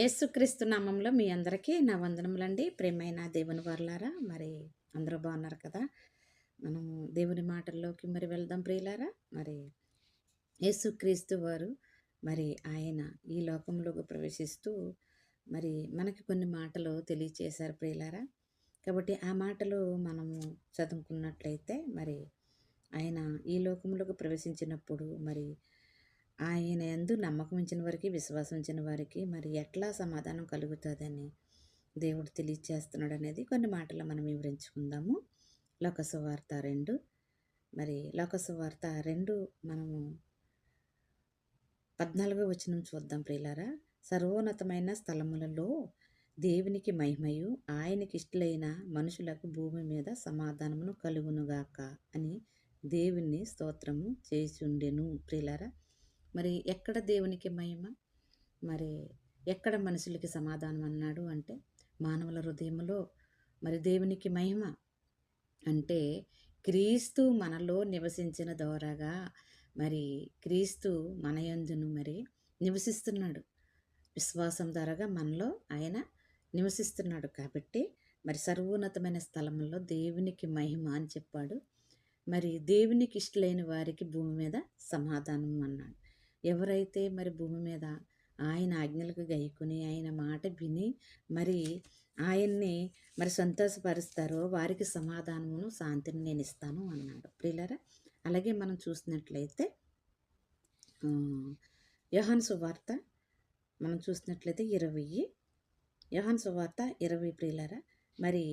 యేసుక్రీస్తు నామంలో మీ అందరికీ నా వందనములండి. ప్రేమైన దేవుని వర్లారా మరి అందరూ బాగున్నారు కదా? మనం దేవుని మాటల్లోకి మరి వెళ్దాం ప్రియులారా. మరి యేసుక్రీస్తు వారు మరి ఆయన ఈ లోకంలోకి ప్రవేశిస్తూ మరి మనకి కొన్ని మాటలు తెలియచేశారు ప్రియులారా. కాబట్టి ఆ మాటలు మనము చదువుకున్నట్లయితే మరి ఆయన ఈ లోకంలోకి ప్రవేశించినప్పుడు మరి ఆయన ఎందు నమ్మకం ఉంచిన వారికి విశ్వాసం ఉంచిన వారికి మరి ఎట్లా సమాధానం కలుగుతుందని దేవుడు తెలియచేస్తున్నాడు అనేది కొన్ని మాటలు మనం వివరించుకుందాము. లోకసువార్త రెండు. మరి లోకసువార్త రెండు మనము పద్నాలుగో వచనం చూద్దాం ప్రియులారా. సర్వోన్నతమైన స్థలములలో దేవునికి మహిమయు ఆయనకి ఇష్టలైన మనుషులకు భూమి మీద సమాధానమును కలుగునుగాక అని దేవుణ్ణి స్తోత్రము చేసిండెను ప్రియులారా. మరి ఎక్కడ దేవునికి మహిమ? మరి ఎక్కడ మనుషులకి సమాధానం అన్నాడు అంటే మానవుల హృదయంలో మరి దేవునికి మహిమ అంటే క్రీస్తు మనలో నివసించిన ద్వారాగా మరి క్రీస్తు మనయందును మరి నివసిస్తున్నాడు. విశ్వాసం ద్వారాగా మనలో ఆయన నివసిస్తున్నాడు కాబట్టి మరి సర్వోన్నతమైన స్థలంలో దేవునికి మహిమ అని చెప్పాడు. మరి దేవునికి ఇష్టలేని వారికి భూమి మీద సమాధానం అన్నాడు. ఎవరైతే మరి భూమి మీద ఆయన ఆజ్ఞలకు గైకుని ఆయన మాట విని మరి ఆయన్ని మరి సంతోషపరుస్తారో వారికి సమాధానమును శాంతిని నేను ఇస్తాను అన్నాడు. ప్రియులరా అలాగే మనం చూసినట్లయితే యోహన్ సువార్త మనం చూసినట్లయితే ఇరవై యోహన్ సువార్త ఇరవై ప్రియులరా మరి